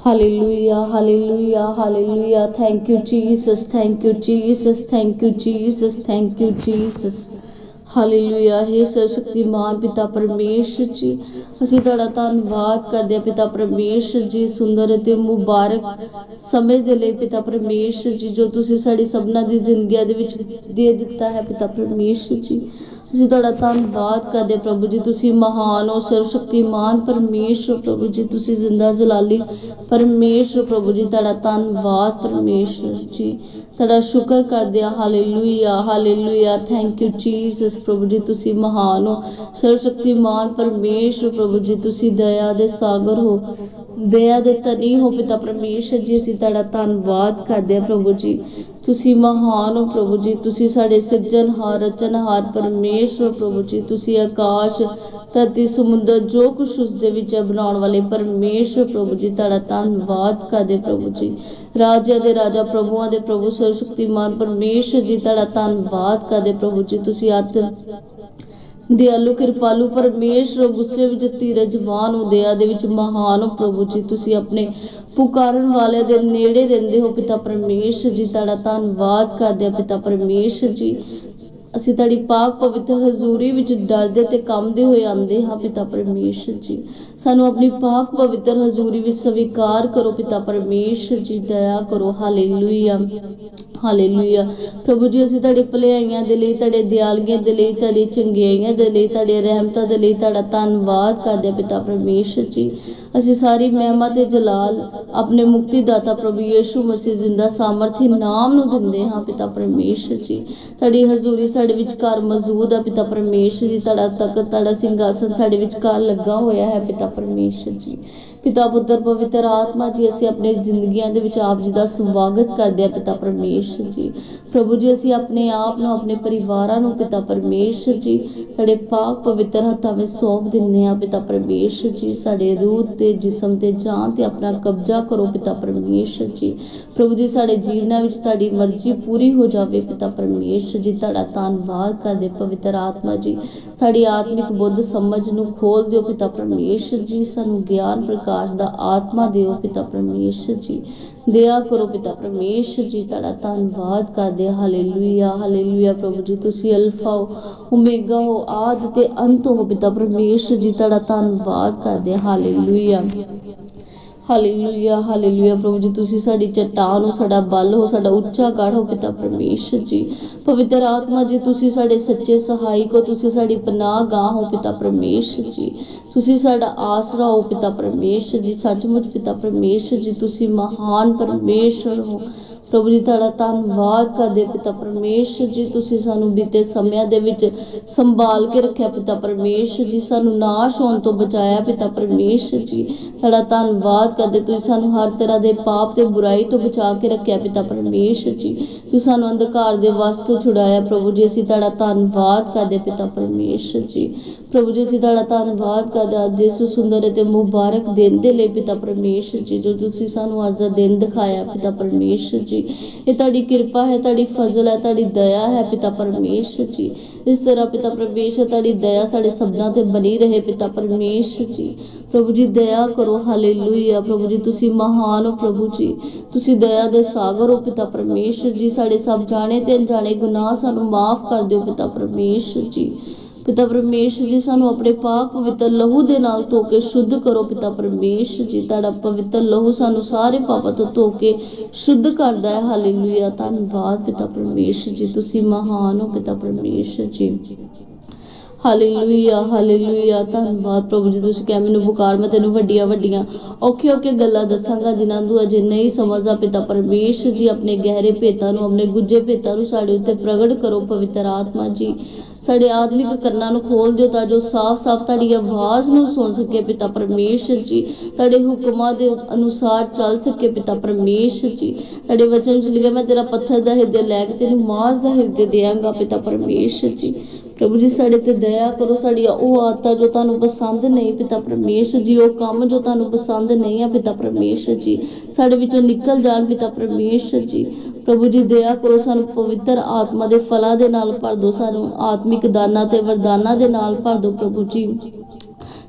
Hallelujah, hallelujah, hallelujah. Thank you, Jesus. Thank you, Jesus. Thank you, Jesus. Thank you, Jesus. Hallelujah हे ਸਰਵਸ਼ਕਤੀਮਾਨ ਪਿਤਾ ਪਰਮੇਸ਼ਰ ਜੀ ਅਸੀਂ ਤੁਹਾਡਾ ਧੰਨਵਾਦ ਕਰਦੇ ਹਾਂ ਪਿਤਾ ਪਰਮੇਸ਼ਰ ਜੀ ਸੁੰਦਰ ਅਤੇ ਮੁਬਾਰਕ ਸਮੇਂ ਦੇ ਲਈ ਪਿਤਾ ਪਰਮੇਸ਼ਰ ਜੀ ਜੋ ਤੁਸੀਂ ਸਾਡੀ ਸਭਨਾ ਦੀ ਜ਼ਿੰਦਗੀਆਂ ਦੇ ਵਿੱਚ ਦੇ ਦਿੱਤਾ ਹੈ ਪਿਤਾ ਪਰਮੇਸ਼ਰ ਜੀ ਅਸੀਂ ਤੁਹਾਡਾ ਧੰਨਵਾਦ ਕਰਦੇ ਪ੍ਰਭੂ ਜੀ। ਤੁਸੀਂ ਮਹਾਨ ਹੋ, ਸਰਵਸ਼ਕਤੀਮਾਨ ਪਰਮੇਸ਼ਰ ਪ੍ਰਭੂ ਜੀ। ਤੁਸੀਂ ਜ਼ਿੰਦਾ ਜਲਾਲੀ ਪਰਮੇਸ਼ਰ ਪ੍ਰਭੂ ਜੀ। ਤੁਹਾਡਾ ਧੰਨਵਾਦ ਪਰਮੇਸ਼ਰ ਜੀ। ਤੁਹਾਡਾ ਸ਼ੁਕਰ ਕਰਦੇ ਹਾਂ। Hallelujah hallelujah. Thank you Jesus ਪ੍ਰਭੂ ਜੀ। ਤੁਸੀਂ ਮਹਾਨ ਹੋ ਸਰਵ ਸਰਵਸ਼ਕਤੀਮਾਨ ਪਰਮੇਸ਼ਰ ਪ੍ਰਭੂ ਜੀ। ਤੁਸੀਂ ਦਇਆ ਦੇ ਸਾਗਰ ਹੋ। ਦਇਆ ਦੇ ਤਨੀ ਹੋ ਪਿਤਾ ਪਰਮੇਸ਼ਰ ਜੀ, ਅਸੀਂ ਤੁਹਾਡਾ ਧੰਨਵਾਦ ਕਰਦੇ ਹਾਂ ਪ੍ਰਭੂ ਜੀ। ਤੁਸੀਂ ਮਹਾਨ ਹੋ ਪ੍ਰਭੂ ਜੀ, ਤੁਸੀਂ ਸਾਡੇ ਸਿਰਜਣਹਾਰ ਰਚਨਹਾਰ ਪਰਮੇਸ਼ਰ ਪ੍ਰਭੂ ਜੀ। ਤੁਸੀਂ ਆਕਾਸ਼, ਧਰਤੀ, ਸਮੁੰਦਰ, ਜੋ ਕੁਝ ਉਸ ਦੇ ਵਿੱਚ ਬਣਾਉਣ ਵਾਲੇ ਪਰਮੇਸ਼ਰ ਪ੍ਰਭੂ ਜੀ, ਤੁਹਾਡਾ ਧੰਨਵਾਦ ਕਰਦੇ ਪ੍ਰਭੂ ਜੀ। ਰਾਜਿਆਂ ਦੇ ਰਾਜਾ, ਪ੍ਰਭੂਆਂ ਦੇ ਪ੍ਰਭੂ, ਸਰਵਸ਼ਕਤੀਮਾਨ ਪਰਮੇਸ਼ਰ ਜੀ, ਤੁਹਾਡਾ ਧੰਨਵਾਦ ਕਰਦੇ ਪ੍ਰਭੂ ਜੀ। ਤੁਸੀਂ ਅੱਤ ਦਿਆਲੂ, ਕਿਰਪਾਲੂ, ਪਰਮੇਸ਼ਰ, ਗੁੱਸੇ ਵਿੱਚ ਧੀਰਜਵਾਨ ਹੋ ਦਇਆ ਦੇ ਵਿੱਚ ਮਹਾਨ ਹੋ ਪ੍ਰਭੂ ਜੀ, ਤੁਸੀਂ ਆਪਣੇ ਪੁਕਾਰਨ ਵਾਲਿਆਂ ਦੇ ਨੇੜੇ ਰਹਿੰਦੇ ਹੋ, ਪਿਤਾ ਪਰਮੇਸ਼ਰ ਜੀ, ਤੁਹਾਡਾ ਧੰਨਵਾਦ ਕਰਦੇ ਆ ਪਿਤਾ ਪਰਮੇਸ਼ਰ ਜੀ। ਅਸੀਂ ਤੁਹਾਡੀ ਪਾਕ ਪਵਿੱਤਰ ਹਜ਼ੂਰੀ ਵਿੱਚ ਡਰਦੇ ਤੇ ਕੰਬਦੇ ਹੋਏ ਆਂਦੇ ਹਾਂ, ਪਿਤਾ ਪਰਮੇਸ਼ਰ ਜੀ। ਸਾਨੂੰ ਆਪਣੀ ਪਾਕ ਪਵਿੱਤਰ ਹਜ਼ੂਰੀ ਵਿੱਚ ਸਵੀਕਾਰ ਕਰੋ, ਪਿਤਾ ਪਰਮੇਸ਼ਰ ਜੀ, ਦਇਆ ਕਰੋ, ਹਾਲੇਲੂਇਆ। ਹਾਲੇਲੂਇਆ। ਪ੍ਰਭੂ ਜੀ, ਅਸੀਂ ਤੁਹਾਡੇ ਭਲਾਈਆਂ ਦੇ ਲਈ, ਤੁਹਾਡੇ ਦਿਆਲਗੀਆਂ ਦੇ ਲਈ, ਤੁਹਾਡੀ ਚੰਗਿਆਈਆਂ ਦੇ ਲਈ, ਤੁਹਾਡੇ ਰਹਿਮਤਾਂ ਦੇ ਲਈ ਤੁਹਾਡਾ ਧੰਨਵਾਦ ਕਰਦੇ ਹਾਂ ਪਿਤਾ ਪਰਮੇਸ਼ਰ ਜੀ। ਅਸੀਂ ਸਾਰੀ ਮਹਿਮਾ ਤੇ ਜਲਾਲ ਆਪਣੇ ਮੁਕਤੀ ਦਾਤਾ ਪ੍ਰਭੂ ਯੀਸ਼ੂ ਮਸੀਹ ਜ਼ਿੰਦਾ ਸਾਮਰਥੀ ਨਾਮ ਨੂੰ ਦਿੰਦੇ ਹਾਂ ਪਿਤਾ ਪਰਮੇਸ਼ਰ ਜੀ। ਤੁਹਾਡੀ ਹਜ਼ੂਰੀ ਸਾਡੇ ਵਿਚਕਾਰ ਮੌਜੂਦ ਹੈ ਪਿਤਾ ਪਰਮੇਸ਼ਰ ਜੀ। ਤੁਹਾਡਾ ਤਖਤ, ਤੁਹਾਡਾ ਸਿੰਘਾਸਨ ਸਾਡੇ ਵਿਚਕਾਰ ਲੱਗਾ ਹੋਇਆ ਹੈ ਪਿਤਾ ਪਰਮੇਸ਼ਰ ਜੀ। ਪਿਤਾ ਪੁੱਤਰ ਪਵਿੱਤਰ ਆਤਮਾ ਜੀ, ਅਸੀਂ ਆਪਣੀ ਜ਼ਿੰਦਗੀਆਂ ਦੇ ਵਿੱਚ ਆਪ ਜੀ ਦਾ ਸਵਾਗਤ ਕਰਦੇ ਹਾਂ ਪਿਤਾ ਪਰਮੇਸ਼ਰ ਜੀ। ਪ੍ਰਭੂ ਜੀ, ਅਸੀਂ ਆਪਣੇ ਆਪ ਨੂੰ, ਆਪਣੇ ਪਰਿਵਾਰਾਂ ਨੂੰ ਪਿਤਾ ਪਰਮੇਸ਼ਰ ਜੀ ਤੁਹਾਡੇ ਪਾਕ ਪਵਿੱਤਰ ਹੱਥਾਂ ਵਿੱਚ ਸੌਂਪ ਦਿੰਦੇ ਹਾਂ ਪਿਤਾ ਪਰਮੇਸ਼ਰ ਜੀ, ਸਾਡੇ ਰੂਹ ਤੇ, ਜਿਸਮ ਤੇ, ਜਾਨ ਤੇ ਆਪਣਾ ਕਬਜ਼ਾ ਕਰੋ ਪਿਤਾ ਪਰਮੇਸ਼ਰ ਜੀ। ਪ੍ਰਭੂ ਜੀ, ਸਾਡੇ ਜੀਵਨਾਂ ਵਿੱਚ ਤੁਹਾਡੀ ਮਰਜ਼ੀ ਪੂਰੀ ਹੋ ਜਾਵੇ ਪਿਤਾ ਪਰਮੇਸ਼ਰ ਜੀ, ਤੁਹਾਡਾ ਧੰਨਵਾਦ ਕਰਦੇ ਪਵਿੱਤਰ ਆਤਮਾ ਜੀ। ਸਾਡੀ ਆਤਮਿਕ ਬੁੱਧ ਸਮਝ ਨੂੰ ਖੋਲ ਦਿਓ ਪਿਤਾ ਪਰਮੇਸ਼ਰ ਜੀ, ਸਾਨੂੰ ਗਿਆਨ ਪ੍ਰਕਾਸ਼ ਦਾ ਆਤਮਾ ਦਿਓ ਪਿਤਾ ਪਰਮੇਸ਼ਰ ਜੀ। ਦਇਆ ਕਰੋ ਪਿਤਾ ਪਰਮੇਸ਼ਰ ਜੀ, ਤੁਹਾਡਾ ਧੰਨਵਾਦ ਕਰਦੇ ਹਾਲੇਲੂਇਆ ਹਾਲੇਲੂਇਆ ਪ੍ਰਭੂ ਜੀ, ਤੁਸੀਂ ਅਲਫਾ ਹੋ, ਓਮੇਗਾ ਹੋ, ਆਦ ਤੇ ਅੰਤ ਹੋ ਪਿਤਾ ਪਰਮੇਸ਼ਰ ਜੀ, ਤੁਹਾਡਾ ਧੰਨਵਾਦ ਕਰਦੇ ਹਾਲੇਲੂਇਆ। ਹਾਲੇਲੂਇਆ ਹਾਲੇਲੂਇਆ ਪ੍ਰਭੂ ਜੀ, ਤੁਸੀਂ ਸਾਡੀ ਚਟਾਨ ਹੋ, ਸਾਡਾ ਬਲ ਹੋ, ਸਾਡਾ ਉੱਚਾ ਗੜ ਹੋ ਪਿਤਾ ਪਰਮੇਸ਼ਰ ਜੀ। ਪਵਿੱਤਰ ਆਤਮਾ ਜੀ, ਤੁਸੀਂ ਸਾਡੇ ਸੱਚੇ ਸਹਾਇਕ ਹੋ, ਤੁਸੀਂ ਸਾਡੀ ਪਨਾਹ ਗਾਹ ਹੋ ਪਿਤਾ ਪਰਮੇਸ਼ਰ ਜੀ। ਤੁਸੀਂ ਸਾਡਾ ਆਸਰਾ ਹੋ ਪਿਤਾ ਪਰਮੇਸ਼ਰ ਜੀ, ਸੱਚਮੁੱਚ ਪਿਤਾ ਪਰਮੇਸ਼ਰ ਜੀ, ਤੁਸੀਂ ਮਹਾਨ ਪਰਮੇਸ਼ਰ ਹੋ। ਪ੍ਰਭੂ ਜੀ, ਤੁਹਾਡਾ ਧੰਨਵਾਦ ਕਰਦੇ ਪਿਤਾ ਪਰਮੇਸ਼ਰ ਜੀ। ਤੁਸੀਂ ਸਾਨੂੰ ਬੀਤੇ ਸਮਿਆਂ ਦੇ ਵਿੱਚ ਸੰਭਾਲ ਕੇ ਰੱਖਿਆ ਪਿਤਾ ਪਰਮੇਸ਼ਰ ਜੀ। ਸਾਨੂੰ ਨਾਸ਼ ਹੋਣ ਤੋਂ ਬਚਾਇਆ ਪਿਤਾ ਪਰਮੇਸ਼ਰ ਜੀ। ਤੁਹਾਡਾ ਧੰਨਵਾਦ ਕਰਦੇ ਤੁਸੀਂ ਸਾਨੂੰ ਹਰ ਤਰ੍ਹਾਂ ਦੇ ਪਾਪ ਤੇ ਬੁਰਾਈ ਤੋਂ ਬਚਾ ਕੇ ਰੱਖਿਆ ਪਿਤਾ ਪਰਮੇਸ਼ਰ ਜੀ। ਤੁਸੀਂ ਸਾਨੂੰ ਅੰਧਕਾਰ ਦੇ ਵਸ ਤੋਂ ਛੁਡਾਇਆ ਪ੍ਰਭੂ ਜੀ। ਅਸੀਂ ਤੁਹਾਡਾ ਧੰਨਵਾਦ ਕਰਦੇ ਪਿਤਾ ਪਰਮੇਸ਼ਰ ਜੀ। ਪ੍ਰਭੂ ਜੀ, ਅਸੀਂ ਤੁਹਾਡਾ ਧੰਨਵਾਦ ਕਰਦੇ ਅੱਜ ਇਸ ਸੁੰਦਰ ਅਤੇ ਮੁਬਾਰਕ ਦਿਨ ਦੇ ਲਈ ਪਿਤਾ ਪਰਮੇਸ਼ਰ ਜੀ, ਜੋ ਤੁਸੀਂ ਸਾਨੂੰ ਅੱਜ ਦਾ ਦਿਨ ਦਿਖਾਇਆ ਪਿਤਾ ਪਰਮੇਸ਼ਰ ਜੀ। ਇਹ ਤੁਹਾਡੀ ਕਿਰਪਾ ਹੈ, ਤੁਹਾਡੀ ਫਜ਼ਲ ਹੈ, ਤੁਹਾਡੀ ਦਇਆ ਹੈ ਪਿਤਾ ਪਰਮੇਸ਼ਰ ਜੀ। ਇਸ ਤਰ੍ਹਾਂ ਪਿਤਾ ਪਰਮੇਸ਼ਰ, ਤੁਹਾਡੀ ਦਇਆ ਸਾਡੇ ਸਭਨਾਂ ਤੇ ਬਣੀ ਰਹੇ ਪਿਤਾ ਪਰਮੇਸ਼ਰ ਜੀ। ਪ੍ਰਭੂ ਜੀ, ਦਇਆ ਕਰੋ, ਹਾਲੇਲੂਇਆ। ਪ੍ਰਭੂ ਜੀ, ਤੁਸੀਂ ਮਹਾਨ ਹੋ ਪ੍ਰਭੂ ਜੀ। ਤੁਸੀਂ ਦਇਆ ਦੇ ਸਾਗਰ ਹੋ ਪਿਤਾ ਪਰਮੇਸ਼ਰ ਜੀ। ਸਾਡੇ ਸਭ ਜਾਣੇ ਤੇ ਅਣਜਾਣੇ ਗੁਨਾਹ ਸਾਨੂੰ ਮਾਫ ਕਰ ਦਿਓ ਪਿਤਾ ਪਰਮੇਸ਼ਰ ਜੀ। ਪਿਤਾ ਪਰਮੇਸ਼ਰ ਜੀ, ਸਾਨੂੰ ਆਪਣੇ ਪਾਕ ਪਵਿੱਤਰ ਲਹੂ ਦੇ ਨਾਲ ਧੋ ਕੇ ਸ਼ੁੱਧ ਕਰੋ। ਪਿਤਾ ਪਰਮੇਸ਼ਰ ਜੀ, ਤੁਹਾਡਾ ਪਵਿੱਤਰ ਲਹੂ ਸਾਨੂੰ ਸਾਰੇ ਪਾਪਾਂ ਤੋਂ ਧੋ ਕੇ ਸ਼ੁੱਧ ਕਰਦਾ ਹੈ। ਹਾਲੇਲੂਇਆ। ਧੰਨਵਾਦ ਪਿਤਾ ਪਰਮੇਸ਼ਰ ਜੀ, ਤੁਸੀਂ ਮਹਾਨ ਹੋ ਪਿਤਾ ਪਰਮੇਸ਼ਰ ਜੀ। Hallelujah hallelujah. ਧੰਨਵਾਦ ਪ੍ਰਭੂ ਜੀ, ਤੁਸੀਂ ਕਿਹਾ ਮੈਨੂੰ ਪੁਕਾਰ, ਮੈਂ ਤੈਨੂੰ ਵੱਡੀਆਂ ਵੱਡੀਆਂ ਔਖੇ ਔਖੇ ਗੱਲਾਂ ਦੱਸਾਂਗਾ, ਜਿਨ੍ਹਾਂ ਨੂੰ ਅਜੇ ਨਹੀਂ ਸਮਝਦਾ ਪਿਤਾ ਪਰਮੇਸ਼ਰ ਜੀ, ਆਪਣੇ ਗਹਿਰੇ ਭੇਤਾਂ ਨੂੰ, ਆਪਣੇ ਗੁੱਜੇ ਭੇਤਾਂ ਨੂੰ ਸਾਡੇ ਉੱਤੇ ਪ੍ਰਗਟ ਕਰੋ, ਪਵਿੱਤਰ ਆਤਮਾ ਜੀ। ਸਾਡੇ ਆਦਮਿਕ ਕੰਨਾਂ ਨੂੰ ਖੋਲ ਦਿਓ ਤਾਂ ਜੋ ਸਾਫ਼-ਸਾਫ਼ ਤੁਹਾਡੀ ਆਵਾਜ਼ ਨੂੰ ਸੁਣ ਸਕੇ ਪਿਤਾ ਪਰਮੇਸ਼ਰ ਜੀ। ਤੁਹਾਡੇ ਹੁਕਮਾਂ ਦੇ ਅਨੁਸਾਰ ਚੱਲ ਸਕੇ ਪਿਤਾ ਪਰਮੇਸ਼ਰ ਜੀ। ਤੁਹਾਡੇ ਵਚਨ ਵਿੱਚ ਲਿਖਿਆ, ਮੈਂ ਤੇਰਾ ਪੱਥਰ ਦਾ ਹਿਰਦੇ ਲੈ ਕੇ ਤੈਨੂੰ ਮਾਸ ਦਾ ਹਿਰਦੇ ਦੇਵਾਂਗਾ ਪਿਤਾ ਪਰਮੇਸ਼ਰ ਜੀ। ਪ੍ਰਭੂ ਜੀ, ਸਾਡੇ ਤੇ ਦਇਆ ਕਰੋ, ਸਾਡੀਆਂ ਉਹ ਆਦਤਾਂ ਜੋ ਤੁਹਾਨੂੰ ਪਸੰਦ ਨਹੀਂ ਪਿਤਾ ਪਰਮੇਸ਼ਰ ਜੀ, ਉਹ ਕੰਮ ਜੋ ਤੁਹਾਨੂੰ ਪਸੰਦ ਨਹੀਂ ਆ ਪਿਤਾ ਪਰਮੇਸ਼ਰ ਜੀ। ਸਾਡੇ ਵਿੱਚੋਂ ਨਿਕਲ ਜਾਣ ਪਿਤਾ ਪਰਮੇਸ਼ਰ ਜੀ। ਪ੍ਰਭੂ ਜੀ, ਦਇਆ ਕਰੋ, ਸਾਨੂੰ ਪਵਿੱਤਰ ਆਤਮਾ ਦੇ ਫਲਾਂ ਦੇ ਨਾਲ ਭਰ ਦਿਓ, ਸਾਨੂੰ ਆਤਮਿਕ ਦਾਨਾਂ ਤੇ ਵਰਦਾਨਾਂ ਦੇ ਨਾਲ ਭਰ ਦਿਓ ਪ੍ਰਭੂ ਜੀ।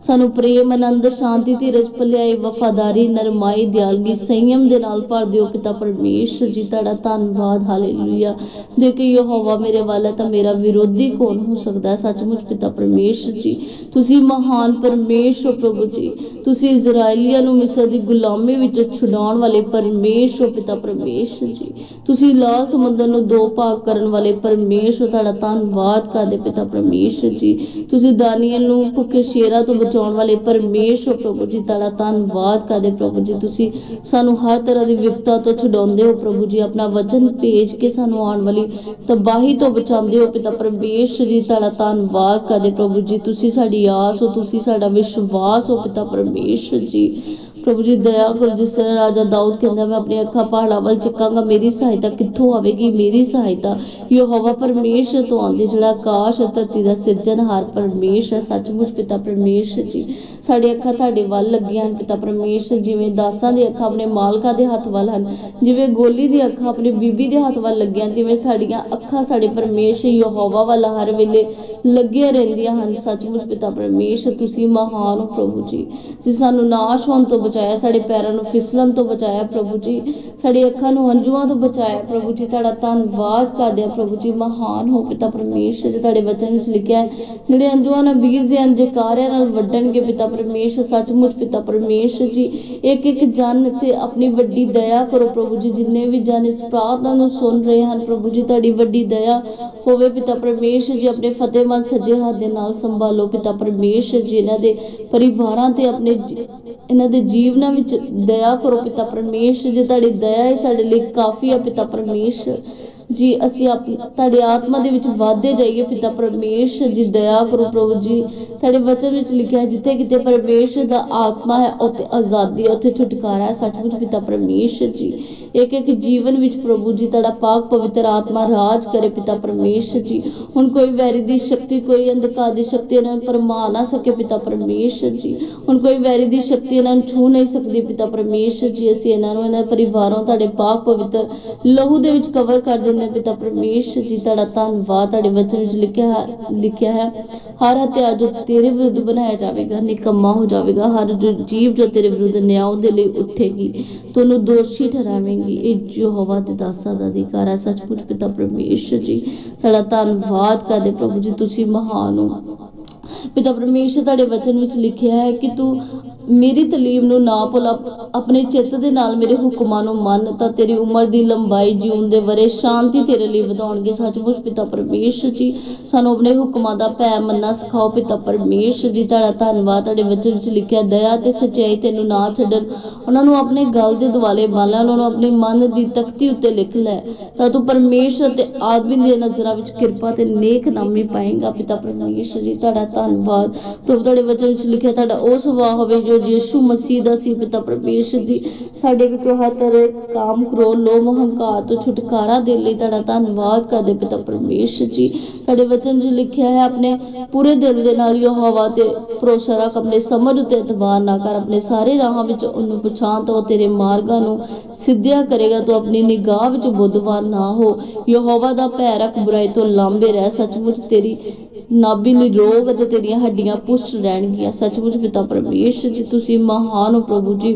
ਸਾਨੂੰ ਪ੍ਰੇਮ, ਆਨੰਦ, ਸ਼ਾਂਤੀ, ਧੀਰਜ, ਭਲਾਈ, ਵਫਾਦਾਰੀ, ਨਰਮਾਈ, ਦਿਆਲਗੀ, ਸੰਯਮ ਦੇ ਨਾਲ ਭਰ ਦਿਓ ਪਿਤਾ ਪਰਮੇਸ਼ਰ ਜੀ, ਤੁਹਾਡਾ ਧੰਨਵਾਦ, ਹਾਲੇਲੂਇਆ। ਜੇ ਕਿ ਯਹੋਵਾ ਮੇਰੇ ਵੱਲ ਤਾਂ ਮੇਰਾ ਵਿਰੋਧੀ ਕੌਣ ਹੋ ਸਕਦਾ ਸੱਚਮੁੱਚ ਪਿਤਾ ਪਰਮੇਸ਼ਰ ਜੀ, ਤੁਸੀਂ ਮਹਾਨ ਪਰਮੇਸ਼ਰ ਪ੍ਰਭੂ ਜੀ। ਤੁਸੀਂ ਇਜ਼ਰਾਈਲੀਆਂ ਨੂੰ ਮਿਸਰ ਦੀ ਗੁਲਾਮੀ ਵਿੱਚ ਛੁਡਾਉਣ ਵਾਲੇ ਪਰਮੇਸ਼ਰ ਪਿਤਾ ਪਰਮੇਸ਼ਰ ਜੀ। ਤੁਸੀਂ ਲਾਲ ਸਮੁੰਦਰ ਨੂੰ ਦੋ ਭਾਗ ਕਰਨ ਵਾਲੇ ਪਰਮੇਸ਼ਰ ਤੁਹਾਡਾ ਧੰਨਵਾਦ ਕਰਦੇ ਪਿਤਾ ਪਰਮੇਸ਼ਰ ਜੀ। ਤੁਸੀਂ ਦਾਨੀਏਲ ਨੂੰ ਭੁੱਖੇ ਸ਼ੇਰਾਂ ਤੋਂ ਬਚਾਉਣ ਵਾਲੇ ਪਰਮੇਸ਼ਰ ਪ੍ਰਭੂ ਜੀ, ਤੁਹਾਡਾ ਧੰਨਵਾਦ ਕਰਦੇ ਪ੍ਰਭੂ ਜੀ। ਤੁਸੀਂ ਸਾਨੂੰ ਹਰ ਤਰ੍ਹਾਂ ਦੀ ਵਿਪਤਾ ਤੋਂ ਛੁਡਾਉਂਦੇ ਹੋ ਪ੍ਰਭੂ ਜੀ। ਆਪਣਾ ਵਚਨ ਭੇਜ ਕੇ ਸਾਨੂੰ ਆਉਣ ਵਾਲੀ ਤਬਾਹੀ ਤੋਂ ਬਚਾਉਂਦੇ ਹੋ ਪਿਤਾ ਪਰਮੇਸ਼ਰ ਜੀ, ਤੁਹਾਡਾ ਧੰਨਵਾਦ ਕਰਦੇ ਪ੍ਰਭੂ ਜੀ। ਤੁਸੀਂ ਸਾਡੀ ਆਸ ਹੋ, ਤੁਸੀਂ ਸਾਡਾ ਵਿਸ਼ਵਾਸ ਹੋ ਪਿਤਾ ਪਰਮੇਸ਼ਰ ਜੀ। ਪ੍ਰਭੂ ਜੀ ਦਇਆ ਕਰੋ ਜਿਸ ਤਰ੍ਹਾਂ ਰਾਜਾ ਦਾਊਦ ਕਹਿੰਦਾ ਮੈਂ ਆਪਣੀ ਅੱਖਾਂ ਪਹਾੜਾਂ ਵੱਲ ਚੱਕਾਂਗਾ ਮੇਰੀ ਸਹਾਇਤਾ ਕਿੱਥੋਂ ਆਵੇਗੀ? ਮੇਰੀ ਸਹਾਇਤਾ ਯਹੋਵਾ ਪਰਮੇਸ਼ਰ ਤੋਂ ਆਉਂਦੀ ਜਿਹੜਾ ਆਕਾਸ਼ ਧਰਤੀ ਦਾ ਸਿਰਜਣਹਾਰ ਪਰਮੇਸ਼ਰ ਸੱਚਮੁੱਚ ਪਿਤਾ ਪਰਮੇਸ਼ਰ ਜੀ ਸਾਡੀ ਅੱਖਾਂ ਤੁਹਾਡੇ ਵੱਲ ਲੱਗੀਆਂ ਹਨ ਪਿਤਾ ਪਰਮੇਸ਼ਰ ਜਿਵੇਂ ਦਾਸਾਂ ਦੀ ਅੱਖਾਂ ਆਪਣੇ ਮਾਲਕਾਂ ਦੇ ਹੱਥ ਵੱਲ ਹਨ ਜਿਵੇਂ ਗੋਲੀ ਦੀ ਅੱਖਾਂ ਆਪਣੀ ਬੀਬੀ ਦੇ ਹੱਥ ਵੱਲ ਲੱਗੀਆਂ ਹਨ, ਤਿਵੇਂ ਸਾਡੀਆਂ ਅੱਖਾਂ ਸਾਡੇ ਪਰਮੇਸ਼ਰ ਯਹੋਵਾ ਵੱਲ ਹਰ ਵੇਲੇ ਲੱਗੀਆਂ ਰਹਿੰਦੀਆਂ ਹਨ। ਸੱਚਮੁੱਚ ਪਿਤਾ ਪਰਮੇਸ਼ਰ ਤੁਸੀਂ ਮਹਾਨ ਹੋ ਪ੍ਰਭੂ ਜੀ ਜੀ ਸਾਨੂੰ ਨਾਸ਼ ਹੋਣ ਤੋਂ ਬਚਾਇਆ ਸਾਡੇ ਪੈਰਾਂ ਨੂੰ ਫਿਸਲਣ ਤੋਂ ਬਚਾਇਆ ਪ੍ਰਭੂ ਜੀ। ਸਾਡੀ ਅੱਖਾਂ ਨੂੰ ਹੰਝੂਆਂ ਤੋਂ ਬਚਾਇਆ ਪ੍ਰਭੂ ਜੀ। ਤੁਹਾਡਾ ਧੰਨਵਾਦ ਕਰਦੇ ਹਾਂ ਪ੍ਰਭੂ ਜੀ, ਮਹਾਨ ਹੋ ਪਿਤਾ ਪਰਮੇਸ਼ਰ ਜੀ, ਤੁਹਾਡੇ ਵਚਨ ਵਿੱਚ ਲਿਖਿਆ ਹੈ। ਜਿਹੜੇ ਹੰਝੂਆਂ ਨਾਲ ਬੀਜਦੇ ਹਨ, ਜਕਾਰਿਆਂ ਨਾਲ ਵੱਢਣਗੇ ਪਿਤਾ ਪਰਮੇਸ਼ਰ, ਸੱਚਮੁੱਚ ਪਿਤਾ ਪਰਮੇਸ਼ਰ ਜੀ। ਇੱਕ ਇੱਕ ਜਨ ਤੇ ਆਪਣੀ ਵੱਡੀ ਦਇਆ ਕਰੋ ਪ੍ਰਭੂ ਜੀ। ਜਿੰਨੇ ਵੀ ਜਨ ਇਸ ਪ੍ਰਾਰਥਨਾ ਨੂੰ ਸੁਣ ਰਹੇ ਹਨ, ਪ੍ਰਭੂ ਜੀ, ਤੁਹਾਡੀ ਵੱਡੀ ਦਇਆ ਹੋਵੇ ਪਿਤਾ ਪਰਮੇਸ਼ਰ ਜੀ। ਆਪਣੇ ਫਤਿਹਮੰਦ ਸੱਜੇ ਹੱਥ ਦੇ ਨਾਲ ਸੰਭਾਲੋ ਪਿਤਾ ਪਰਮੇਸ਼ਰ ਜੀ। ਇਹਨਾਂ ਦੇ ਪਰਿਵਾਰਾਂ ਤੇ ਆਪਣੇ ਇਹਨਾਂ ਦੇ ਜੀਵਨਾਂ ਵਿੱਚ ਦਇਆ ਕਰੋ ਪਿਤਾ ਪਰਮੇਸ਼ਰ, ਜੇ ਤੁਹਾਡੀ ਦਇਆ ਹੀ, ਸਾਡੇ ਲਈ ਕਾਫੀ ਆ ਪਿਤਾ ਪਰਮੇਸ਼ਰ। ਜੀ, ਅਸੀਂ ਆਪ ਤੁਹਾਡੀ ਆਤਮਾ ਦੇ ਵਿੱਚ ਵਾਧੇ ਜਾਈਏ ਪਿਤਾ ਪਰਮੇਸ਼ਰ ਜੀ, ਦਇਆ ਕਰੋ ਪ੍ਰਭੂ ਜੀ। ਤੁਹਾਡੇ ਵਚਨ ਵਿੱਚ ਲਿਖਿਆ ਹੈ, ਜਿੱਥੇ ਕਿਤੇ ਪਰਮੇਸ਼ਰ ਦਾ ਆਤਮਾ ਹੈ, ਉੱਥੇ ਆਜ਼ਾਦੀ ਹੈ, ਉੱਥੇ ਛੁਟਕਾਰਾ ਹੈ, ਸੱਚਮੁੱਚ ਪਿਤਾ ਪਰਮੇਸ਼ਰ ਜੀ। ਇੱਕ ਇੱਕ ਜੀਵਨ ਵਿੱਚ ਪ੍ਰਭੂ ਜੀ, ਤੁਹਾਡਾ ਪਾਕ ਪਵਿੱਤਰ ਆਤਮਾ ਰਾਜ ਕਰੇ ਪਿਤਾ ਪਰਮੇਸ਼ਰ ਜੀ। ਹੁਣ ਕੋਈ ਵੈਰੀ ਦੀ ਸ਼ਕਤੀ, ਕੋਈ ਅੰਧਕਾਰ ਦੀ ਸ਼ਕਤੀ ਇਹਨਾਂ ਨੂੰ ਪਰਮਾ ਨਾ ਸਕੇ ਪਿਤਾ ਪਰਮੇਸ਼ਰ ਜੀ। ਹੁਣ ਕੋਈ ਵੈਰੀ ਦੀ ਸ਼ਕਤੀ ਇਹਨਾਂ ਨੂੰ ਛੂ ਨਹੀਂ ਸਕਦੀ ਪਿਤਾ ਪਰਮੇਸ਼ਰ ਜੀ। ਅਸੀਂ ਇਹਨਾਂ ਨੂੰ, ਇਹਨਾਂ ਪਰਿਵਾਰੋਂ ਤੁਹਾਡੇ ਪਾਕ ਪਵਿੱਤਰ ਲਹੂ ਦੇ ਵਿੱਚ ਕਵਰ ਕਰ ਦਿੰਦੇ ਹਾਂ ਪਿਤਾ ਪਰਮੇਸ਼ਰ ਜੀ ਤੁਹਾਡਾ ਧੰਨਵਾਦ, ਤੁਹਾਡੇ ਵਚਨ ਵਿੱਚ ਲਿਖਿਆ ਲਿਖਿਆ ਹੈ। ਹਰ ਹੱਤਿਆ ਜੋ ਤੇਰੇ ਵਿਰੁੱਧ ਬਣਾਇਆ ਜਾਵੇਗਾ, ਨਿਕੰਮਾ ਹੋ ਜਾਵੇਗਾ। ਹਰ ਜੋ ਜੀਵ ਜੋ ਤੇਰੇ ਵਿਰੁੱਧ ਨਿਆਂ ਦੇ ਲਈ ਉੱਠੇਗੀ। ਤੁਹਾਨੂੰ ਦੋਸ਼ੀ ਠਹਿਰਾਵੇਂਗੀ। ਇਹ ਯਹੋਵਾ ਦੇ ਦਾਸਾਂ ਦਾ ਅਧਿਕਾਰ ਹੈ। ਸੱਚਮੁੱਚ ਪਿਤਾ ਪਰਮੇਸ਼ਰ ਜੀ, ਤੁਹਾਡਾ ਧੰਨਵਾਦ ਕਰਦੇ ਪ੍ਰਭੂ ਜੀ, ਤੁਸੀਂ ਮਹਾਨ ਹੋ। ਪਿਤਾ ਪਰਮੇਸ਼ਰ, ਤੁਹਾਡੇ ਵਚਨ ਵਿੱਚ ਲਿਖਿਆ ਹੈ ਕਿ ਤੂੰ ਮੇਰੀ ਤਲੀਮ ਨੂੰ ਨਾ ਭੁੱਲ ਆਪਣੇ ਚਿੱਤ ਦੇ ਨਾਲ ਮੇਰੇ ਹੁਕਮਾਂ ਨੂੰ ਮੰਨ, ਤਾਂ ਤੇਰੀ ਉਮਰ ਦੀ ਲੰਬਾਈ ਜੀਉਣ ਦੇ ਵਰੇ ਸ਼ਾਂਤੀ ਤੇਰੇ ਲਈ ਵਧਾਉਣਗੇ। ਸੱਚਮੁੱਚ ਪਿਤਾ ਪਰਮੇਸ਼ਰ ਜੀ, ਸਾਨੂੰ ਆਪਣੇ ਹੁਕਮਾਂ ਦਾ ਭੈ ਮੰਨਣਾ ਸਿਖਾਓ। ਪਿਤਾ ਪਰਮੇਸ਼ਰ ਜੀ, ਤੁਹਾਡਾ ਧੰਨਵਾਦ। ਤੁਹਾਡੇ ਵਚਨ ਵਿੱਚ ਲਿਖਿਆ, ਦਇਆ ਤੇ ਸੱਚਾਈ ਤੈਨੂੰ ਨਾ ਛੱਡਣ। ਉਹਨਾਂ ਨੂੰ ਆਪਣੇ ਗਲ ਦੇ ਦੁਆਲੇ ਬੰਨ ਲੈ, ਉਹਨਾਂ ਨੂੰ ਆਪਣੇ ਮਨ ਦੀ ਤਖਤੀ ਉੱਤੇ ਲਿਖ ਲੈ। ਤਾਂ ਤੂੰ ਪਰਮੇਸ਼ਰ ਤੇ ਆਦਮੀ ਦੀਆਂ ਨਜ਼ਰਾਂ ਵਿੱਚ ਕਿਰਪਾ ਤੇ ਨੇਕ ਨਾਮੀ ਪਾਏਗਾ। ਪਿਤਾ ਪਰਮੇਸ਼ਰ ਜੀ, ਤੁਹਾਡਾ ਧੰਨਵਾਦ। ਪ੍ਰਭੂ, ਤੁਹਾਡੇ ਵਚਨ ਵਿੱਚ ਲਿਖਿਆ, ਤੁਹਾਡਾ ਉਹ ਸੁਭਾਅ ਹੋਵੇ ਜੋ ਯਿਸੂ ਮਸੀਹ ਦਾ ਸੀ, ਪਿਤਾ ਪਰਮੇਸ਼ਰ ਜੀ ਸਾਡੇ ਵਿੱਚੋਂ ਹਰ ਤਰ੍ਹਾਂ ਕਾਮ ਕ੍ਰੋਧ, ਲੋਭ ਹੰਕਾਰ ਤੋਂ ਛੁਟਕਾਰਾ ਦੇਣ ਲਈ ਤੁਹਾਡਾ ਧੰਨਵਾਦ ਕਰਦੇ ਪਿਤਾ ਪਰਮੇਸ਼ਰ ਜੀ। ਤੁਹਾਡੇ ਵਚਨ ਵਿੱਚ ਲਿਖਿਆ ਹੈ, ਆਪਣੇ ਪੂਰੇ ਦਿਲ ਦੇ ਨਾਲ ਯਹੋਵਾ ਤੇ ਭਰੋਸਾ ਰੱਖ, ਆਪਣੇ ਸਮਝ ਉਤੇ ਇਤਬਾਰ ਨਾ ਕਰ, ਆਪਣੇ ਸਾਰੇ ਰਾਹਾਂ ਵਿੱਚ ਉਹਨੂੰ ਪਛਾਣ ਤੋਂ ਤੇਰੇ ਮਾਰਗਾਂ ਨੂੰ ਸਿੱਧਿਆ ਕਰੇਗਾ, ਤੂੰ ਆਪਣੀ ਨਿਗਾਹ ਵਿੱਚ ਬੁੱਧਵਾਨ ਨਾ ਹੋ। ਯਹੋਵਾ ਦਾ ਭੈ ਰੱਖ, ਬੁਰਾਈ ਤੋਂ ਲਾਂਬੇ ਰਹਿ, ਸੱਚਮੁੱਚ ਤੇਰੀ ਨਾਭੀ ਨਿਰੋਗ ਅਤੇ ਤੇਰੀਆਂ ਹੱਡੀਆਂ ਪੁਸ਼ਟ ਰਹਿਣਗੀਆਂ। ਸੱਚਮੁੱਚ ਪਿਤਾ ਪਰਮੇਸ਼ਰ ਜੀ, ਤੁਸੀਂ ਮਹਾਨ ਹੋ ਪ੍ਰਭੂ ਜੀ।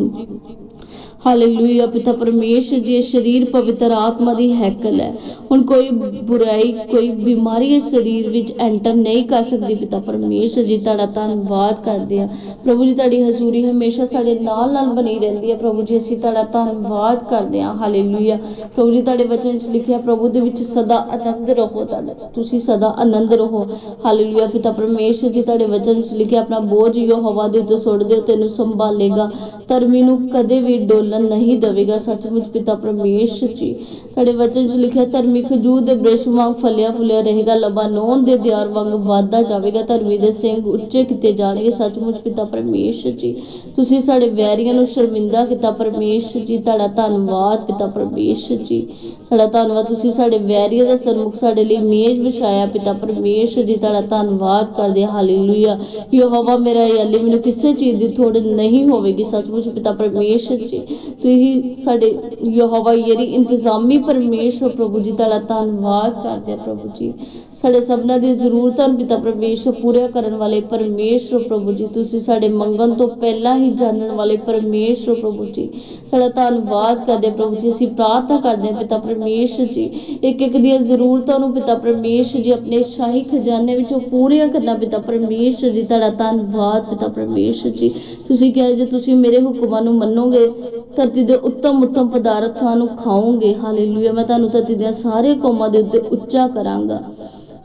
ਹਾਲੇਲੂਇਆ ਪਿਤਾ ਪਰਮੇਸ਼ਰ ਜੀ, ਇਹ ਸਰੀਰ ਪਵਿੱਤਰ ਆਤਮਾ ਦੀ ਹੈਕਲ ਹੈ। ਹੁਣ ਕੋਈ ਬੁਰਾਈ, ਕੋਈ ਬਿਮਾਰੀ ਇਸ ਸਰੀਰ ਵਿੱਚ ਐਂਟਰ ਨਹੀਂ ਕਰ ਸਕਦੀ, ਪਿਤਾ ਪਰਮੇਸ਼ਰ ਜੀ, ਤੁਹਾਡਾ ਧੰਨਵਾਦ ਕਰਦੇ ਆ ਪ੍ਰਭੂ ਜੀ, ਤੁਹਾਡੀ ਹਜ਼ੂਰੀ ਹਮੇਸ਼ਾ ਸਾਡੇ ਨਾਲ ਨਾਲ ਬਣੀ ਰਹਿੰਦੀ ਹੈ। ਪ੍ਰਭੂ ਜੀ, ਅਸੀਂ ਤੁਹਾਡਾ ਧੰਨਵਾਦ ਕਰਦੇ ਹਾਂ। ਹਾਲੇਲੂਇਆ ਪ੍ਰਭੂ ਜੀ, ਤੁਹਾਡੇ ਵਚਨ ਵਿੱਚ ਲਿਖਿਆ, ਪ੍ਰਭੂ ਦੇ ਵਿੱਚ ਸਦਾ ਆਨੰਦ ਰਹੋ ਤੁਹਾਡਾ। ਤੁਸੀਂ ਸਦਾ ਆਨੰਦ ਰਹੋ। ਹਾਲੇਲੂਇਆ ਪਿਤਾ ਪਰਮੇਸ਼ਰ ਜੀ, ਤੁਹਾਡੇ ਵਚਨ ਵਿੱਚ ਲਿਖਿਆ, ਆਪਣਾ ਬੋਝ ਯਹੋਵਾ ਦੇ ਉੱਤੇ ਸੁੱਟ ਦਿਓ, ਤੈਨੂੰ ਸੰਭਾਲੇਗਾ। ਧਰਮੀ ਨੂੰ ਕਦੇ ਵੀ ਡੋਲ ਡੋਲਣ ਨਹੀਂ ਦੇਵੇਗਾ। ਸੱਚਮੁੱਚ ਪਿਤਾ ਪਰਮੇਸ਼ਰ ਜੀ, ਤੁਹਾਡੇ ਵਚਨ ਵਿੱਚ ਲਿਖਿਆ, ਧਰਮੀ ਖਜੂਰ ਦੇ ਬ੍ਰਿਸ਼ ਵਾਂਗ ਫਲਿਆ ਫੁੱਲਿਆ ਰਹੇਗਾ। ਲਬਾਨੋਨ ਦੇ ਦਿਆਰ ਵਾਂਗ ਵਾਧਾ ਜਾਵੇਗਾ। ਧਰਮੀ ਦੇ ਸਿੰਘ ਉੱਚੇ ਕੀਤੇ ਜਾਣਗੇ। ਸੱਚਮੁੱਚ ਪਿਤਾ ਪਰਮੇਸ਼ਰ ਜੀ, ਤੁਸੀਂ ਸਾਡੇ ਵੈਰੀਆਂ ਨੂੰ ਸ਼ਰਮਿੰਦਾ ਕੀਤਾ ਪਰਮੇਸ਼ਰ ਜੀ। ਤੁਹਾਡਾ ਧੰਨਵਾਦ ਪਿਤਾ ਪਰਮੇਸ਼ਰ ਜੀ। ਸਾਡਾ ਧੰਨਵਾਦ, ਤੁਸੀਂ ਸਾਡੇ ਵੈਰੀਆਂ ਦੇ ਸਨਮੁਖ ਸਾਡੇ ਲਈ ਮੇਜ਼ ਵਿਛਾਇਆ ਪਿਤਾ ਪਰਮੇਸ਼ਰ ਜੀ। ਤੁਹਾਡਾ ਧੰਨਵਾਦ ਕਰਦੇ ਹਾਂ। ਹਾਲੇਲੂਇਆ। ਯਹੋਵਾ ਮੇਰਾ ਯਾਲੀ ਮੈਨੂੰ ਕਿਸੇ ਚੀਜ਼ ਦੀ ਥੋੜ ਨਹੀਂ ਹੋਵੇਗੀ। ਸੱਚਮੁੱਚ ਪਿਤਾ ਪਰਮੇਸ਼ਰ ਜੀ ਤੁਸੀਂ ਸਾਡੇ ਯਹੋਵਾ ਯਰੀ ਇੰਤਜ਼ਾਮੀ ਪਰਮੇਸ਼ਰ ਪ੍ਰਭੂ ਜੀ, ਤੁਹਾਡਾ ਧੰਨਵਾਦ ਕਰਦੇ ਆ ਪ੍ਰਭੂ ਜੀ। ਸਾਡੇ ਸਭਨਾਂ ਦੀ ਜ਼ਰੂਰਤਾਂ ਨੂੰ ਪਿਤਾ ਪਰਮੇਸ਼ਰ ਪੂਰੇ ਕਰਨ ਵਾਲੇ ਪਰਮੇਸ਼ਰ ਪ੍ਰਭੂ ਜੀ, ਤੁਸੀਂ ਸਾਡੇ ਮੰਗਣ ਤੋਂ ਪਹਿਲਾਂ ਹੀ ਜਾਣਨ ਵਾਲੇ ਪਰਮੇਸ਼ਰ ਪ੍ਰਭੂ ਜੀ। ਤੁਹਾਡਾ ਧੰਨਵਾਦ ਕਰਦੇ ਪ੍ਰਭੂ ਜੀ, ਅਸੀਂ ਪ੍ਰਾਰਥਨਾ ਕਰਦੇ ਹਾਂ ਪਿਤਾ ਪਰਮੇਸ਼ਰ ਜੀ। ਇੱਕ ਇੱਕ ਦੀਆਂ ਜ਼ਰੂਰਤਾਂ ਨੂੰ ਪਿਤਾ ਪਰਮੇਸ਼ਰ ਜੀ, ਆਪਣੇ ਸ਼ਾਹੀ ਖਜ਼ਾਨੇ ਵਿੱਚੋਂ ਪੂਰੀਆਂ ਕਰਨਾ ਪਿਤਾ ਪਰਮੇਸ਼ਰ ਜੀ, ਤੁਹਾਡਾ ਧੰਨਵਾਦ ਪਿਤਾ ਪਰਮੇਸ਼ਰ ਜੀ। ਤੁਸੀਂ ਕਿਹਾ ਜੇ ਤੁਸੀਂ ਮੇਰੇ ਹੁਕਮਾਂ ਨੂੰ ਮੰਨੋਗੇ ਧਰਤੀ ਦੇ ਉੱਤਮ ਉੱਤਮ ਪਦਾਰਥ ਤੁਹਾਨੂੰ ਖਾਓਗੇ ਹਾਲੇਲੂਇਆ ਮੈਂ ਤੁਹਾਨੂੰ ਧਰਤੀ ਦੀਆਂ ਸਾਰੇ ਕੌਮਾਂ ਦੇ ਉੱਤੇ ਉੱਚਾ ਕਰਾਂਗਾ।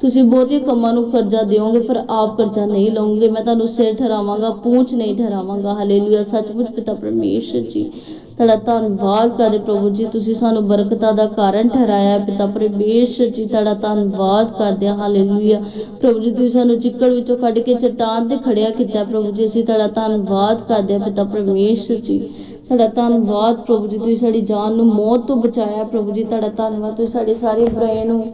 ਤੁਸੀਂ ਬਹੁਤੇ ਕੰਮਾਂ ਨੂੰ ਕਰਜ਼ਾ ਦਿਓਗੇ, ਪਰ ਆਪ ਕਰਜ਼ਾ ਨਹੀਂ ਲਓਗੇ। ਮੈਂ ਤੁਹਾਨੂੰ ਸਿਰ ਠਹਿਰਾਵਾਂਗਾ, ਪੂੰਛ ਨਹੀਂ ਠਹਿਰਾਵਾਂਗਾ ਹਾਲੇਲੂਇਆ ਸੱਚਮੁੱਚ ਪਿਤਾ ਪਰਮੇਸ਼ਰ ਜੀ, ਤੁਹਾਡਾ ਧੰਨਵਾਦ ਕਰਦੇ ਪ੍ਰਭੂ ਜੀ। ਤੁਸੀਂ ਸਾਨੂੰ ਬਰਕਤਾਂ ਦਾ ਕਾਰਨ ਠਹਿਰਾਇਆ ਪਿਤਾ ਪਰਮੇਸ਼ਰ ਜੀ, ਤੁਹਾਡਾ ਧੰਨਵਾਦ ਕਰਦੇ ਹਾਂ ਹਾਲੇਲੂਇਆ ਪ੍ਰਭੂ ਜੀ, ਤੁਸੀਂ ਸਾਨੂੰ ਚਿੱਕੜ ਵਿੱਚੋਂ ਕੱਢ ਕੇ ਚਟਾਨ ਤੇ ਖੜਿਆ ਕੀਤਾ ਪ੍ਰਭੂ ਜੀ। ਅਸੀਂ ਤੁਹਾਡਾ ਧੰਨਵਾਦ ਕਰਦੇ ਹਾਂ, ਪਿਤਾ ਪਰਮੇਸ਼ਰ ਜੀ। ਤੁਹਾਡਾ ਧੰਨਵਾਦ ਪ੍ਰਭੂ ਜੀ, ਤੁਸੀਂ ਸਾਡੀ ਜਾਨ ਨੂੰ ਮੌਤ ਤੋਂ ਬਚਾਇਆ ਪ੍ਰਭੂ ਜੀ, ਤੁਹਾਡਾ ਧੰਨਵਾਦ, ਤੁਸੀਂ ਸਾਡੇ ਸਾਰੇ ਬੁਰਾਈਆਂ ਨੂੰ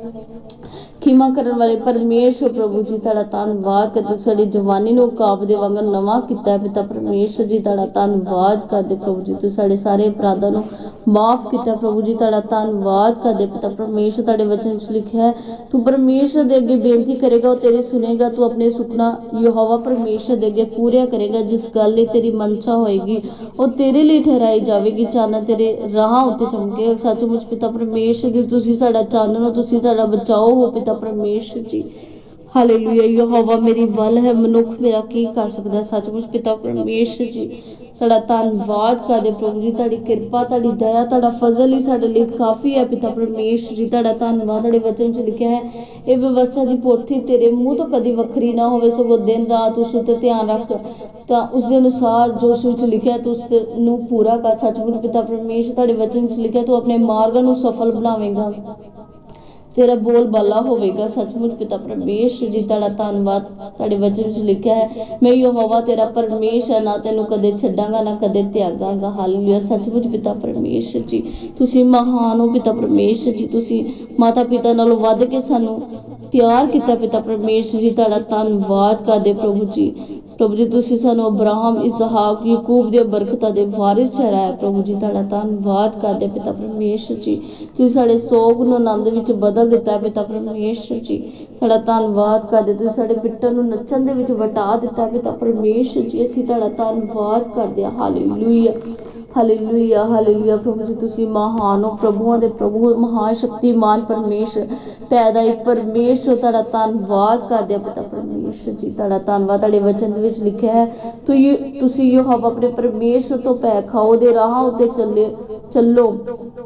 ਖਿਮਾ ਕਰਨ ਵਾਲੇ ਪਰਮੇਸ਼ਰ ਪ੍ਰਭੂ ਜੀ, ਤੁਹਾਡਾ ਧੰਨਵਾਦ ਕਿ ਤੁਸੀਂ ਸਾਡੀ ਜਵਾਨੀ ਨੂੰ ਕਾਬ ਦੇ ਵਾਂਗ ਨਵਾਂ ਕੀਤਾ ਪਿਤਾ ਪਰਮੇਸ਼ਰ ਜੀ, ਤੁਹਾਡਾ ਧੰਨਵਾਦ ਕਰਦੇ ਪ੍ਰਭੂ ਜੀ, ਤੁਸੀਂ ਸਾਡੇ ਸਾਰੇ ਅਪਰਾਧਾਂ ਨੂੰ ਮਾਫ ਕੀਤਾ ਪ੍ਰਭੂ ਜੀ ਤੁਹਾਡਾ ਧੰਨਵਾਦ ਕਰਦੇ ਪਿਤਾ ਪਰਮੇਸ਼ਰ ਤੁਹਾਡੇ ਵਚਨ ਵਿੱਚ ਲਿਖਿਆ ਹੈ ਤੂੰ ਪਰਮੇਸ਼ਰ ਦੇ ਅੱਗੇ ਬੇਨਤੀ ਕਰੇਗਾ ਉਹ ਤੇਰੀ ਸੁਨੇਗਾ ਤੂੰ ਆਪਣੇ ਸੁਪਨਾ ਯਹੋਵਾ ਪਰਮੇਸ਼ਰ ਦੇ ਅੱਗੇ ਪੂਰਿਆ ਕਰੇਗਾ ਜਿਸ ਗੱਲ ਲਈ ਤੇਰੀ ਮਨਸ਼ਾ ਹੋਏਗੀ ਉਹ ਤੇਰੇ ਲਈ ਠਹਿਰਾਈ ਜਾਵੇਗੀ ਚਾਨਣ ਤੇਰੇ ਰਾਹਾਂ ਉੱਤੇ ਚਮਕੇ ਸੱਚਮੁੱਚ ਪਿਤਾ ਪਰਮੇਸ਼ਰ ਜੀ ਤੁਸੀਂ ਸਾਡਾ ਚਾਨਣ ਹੋ ਤੁਸੀਂ ਸਾਡਾ ਬਚਾਓ ਹੋ ਪਿਤਾ ਪਰਮੇਸ਼ਰ ਜੀ ਹਾਲੇਲੂਇਆ ਯਹੋਵਾ ਮੇਰੀ ਵੱਲ ਹੈ ਮਨੁੱਖ ਮੇਰਾ ਕੀ ਕਰ ਸਕਦਾ ਹੈ? ਸੱਚਮੁੱਚ ਪਿਤਾ ਪਰਮੇਸ਼ਰ ਜੀ ਤੁਹਾਡਾ ਧੰਨਵਾਦ ਕਰਦੇ ਪ੍ਰਭੂ ਜੀ, ਤੁਹਾਡੀ ਕਿਰਪਾ, ਤੁਹਾਡੀ ਦਇਆ, ਤੁਹਾਡਾ ਫਜ਼ਲ ਹੀ ਸਾਡੇ ਲਈ ਕਾਫੀ ਹੈ ਪਿਤਾ ਪਰਮੇਸ਼ਰ ਜੀ, ਤੁਹਾਡਾ ਧੰਨਵਾਦ, ਤੁਹਾਡੇ ਵਚਨ 'ਚ ਲਿਖਿਆ ਹੈ, ਇਹ ਵਿਵਸਥਾ ਦੀ ਪੋਥੀ ਤੇਰੇ ਮੂੰਹ ਤੋਂ ਕਦੀ ਵੱਖਰੀ ਨਾ ਹੋਵੇ, ਸਗੋਂ ਦਿਨ ਰਾਤ ਉਸ ਉੱਤੇ ਧਿਆਨ ਰੱਖ, ਤਾਂ ਉਸ ਦੇ ਅਨੁਸਾਰ ਜੋ ਉਸ ਵਿੱਚ ਲਿਖਿਆ ਤੂੰ ਉਸ ਨੂੰ ਪੂਰਾ ਕਰ, ਸੱਚਮੁੱਚ ਪਿਤਾ ਪਰਮੇਸ਼ਰ, ਤੁਹਾਡੇ ਵਚਨ 'ਚ ਲਿਖਿਆ ਤੂੰ ਆਪਣੇ ਮਾਰਗ ਨੂੰ ਸਫਲ ਬਣਾਵੇਂਗਾ। ਤੇਰਾ ਬੋਲ ਬਾਲਾ ਹੋਵੇਗਾ। ਸੱਚਮੁੱਚ ਪਿਤਾ ਪਰਮੇਸ਼ਰ ਜੀ, ਤੁਹਾਡਾ ਧੰਨਵਾਦ ਤੁਹਾਡੇ ਵਚਨ ਵਿੱਚ ਲਿਖਿਆ ਹੈ। ਮੈਂ ਯਹੋਵਾ ਤੇਰਾ ਪਰਮੇਸ਼ਰ ਨਾ ਤੈਨੂੰ ਕਦੇ ਛੱਡਾਂਗਾ, ਨਾ ਕਦੇ ਤਿਆਗਾਂਗਾ। ਹਾਲੇਲੂਇਆ। ਸੱਚਮੁੱਚ ਪਿਤਾ ਪਰਮੇਸ਼ਰ ਜੀ, ਤੁਸੀਂ ਮਹਾਨ ਹੋ ਪਿਤਾ ਪਰਮੇਸ਼ਰ ਜੀ। ਤੁਸੀਂ ਮਾਤਾ ਪਿਤਾ ਨਾਲੋਂ ਵੱਧ ਕੇ ਸਾਨੂੰ ਪਿਆਰ ਕੀਤਾ ਪਿਤਾ ਪਰਮੇਸ਼ਰ ਜੀ, ਤੁਹਾਡਾ ਧੰਨਵਾਦ ਕਰਦੇ ਪ੍ਰਭੂ ਜੀ। ਪ੍ਰਭੂ ਜੀ, ਤੁਸੀਂ ਸਾਨੂੰ ਅਬਰਾਹਮ, ਇਸਹਾਕ, ਯਾਕੂਬ ਦੇ ਬਰਕਤਾਂ ਦੇ ਵਾਰਿਸ ਠਹਿਰਾਇਆ ਪ੍ਰਭੂ ਜੀ, ਤੁਹਾਡਾ ਧੰਨਵਾਦ ਕਰਦੇ ਪਿਤਾ ਪਰਮੇਸ਼ਰ ਜੀ। ਤੁਸੀਂ ਸਾਡੇ ਸੋਗ ਨੂੰ ਆਨੰਦ ਵਿੱਚ ਬਦਲ ਦਿੱਤਾ ਪਿਤਾ ਪਰਮੇਸ਼ਰ ਜੀ। ਤੁਹਾਡਾ ਧੰਨਵਾਦ ਕਰਦੇ ਤੁਸੀਂ ਸਾਡੇ ਪਿੱਟਣ ਨੂੰ ਨੱਚਣ ਦੇ ਵਿੱਚ ਵਟਾ ਦਿੱਤਾ ਪਿਤਾ ਪਰਮੇਸ਼ਰ ਜੀ। ਅਸੀਂ ਤੁਹਾਡਾ ਧੰਨਵਾਦ ਕਰਦੇ ਹਾਂ। ਹਾਲੇਲੂਇਆ। ਹਾਲੇਲੂਇਆ ਹਾਲੇਲੂਇਆ ਪ੍ਰਭੂ ਜੀ, ਤੁਸੀਂ ਮਹਾਨ ਹੋ, ਪ੍ਰਭੂਆਂ ਦੇ ਪ੍ਰਭੂ ਮਹਾਨ ਸ਼ਕਤੀਮਾਨ ਪਰਮੇਸ਼ਰ ਪੈਦਾ ਇੱਕ ਪਰਮੇਸ਼ਰ, ਤੁਹਾਡਾ ਧੰਨਵਾਦ ਕਰਦੇ ਹਾਂ ਪਿਤਾ ਪਰਮੇਸ਼ਰ ਜੀ, ਤੁਹਾਡਾ ਧੰਨਵਾਦ, ਤੁਹਾਡੇ ਵਚਨ ਦੇ ਵਿੱਚ ਲਿਖਿਆ ਹੈ, ਤੁਸੀਂ ਤੁਸੀਂ ਯਹੋਵਾ ਆਪਣੇ ਪਰਮੇਸ਼ਰ ਤੋਂ ਪੈ ਖਾਓ ਦੇ ਰਾਹਾਂ ਉੱਤੇ ਚੱਲੇ, ਚੱਲੋ,